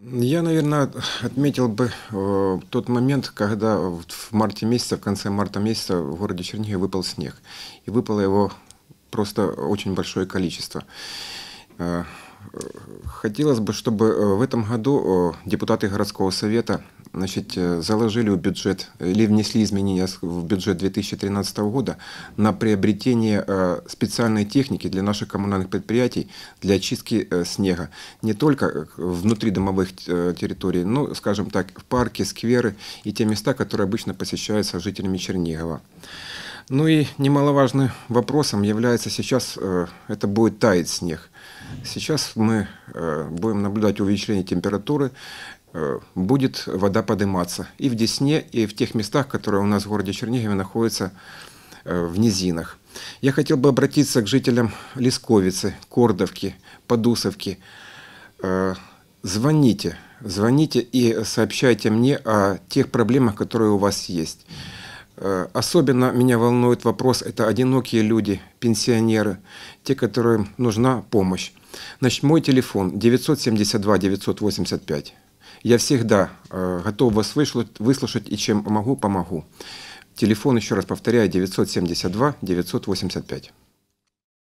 Я, наверное, отметил бы э, тот момент, когда в марте месяца, в конце марта месяца в городе Чернигове выпал снег. И выпало его просто очень большое количество. Э, Хотелось бы, чтобы э, в этом году депутаты городского совета значит, э, заложили в бюджет или внесли изменения в бюджет 2013 года на приобретение э, специальной техники для наших коммунальных предприятий для очистки снега. Не только внутри домовых территорий, но, скажем так, в парки, скверы и те места, которые обычно посещаются жителями Чернигова. Ну и немаловажным вопросом является сейчас, это будет таять снег. Сейчас мы э, будем наблюдать увеличение температуры, э, будет вода подниматься и в Десне, и в тех местах, которые у нас в городе Чернигове находятся э, в низинах. Я хотел бы обратиться к жителям Лесковицы, Кордовки, Подусовки. Звоните, звоните и сообщайте мне о тех проблемах, которые у вас есть. Э, Особенно меня волнует вопрос, это одинокие люди, пенсионеры, те, которым нужна помощь. Значит, мой телефон 972-985. Я всегда э, готов вас выслушать, выслушать и чем могу, помогу. Телефон, еще раз повторяю, 972-985.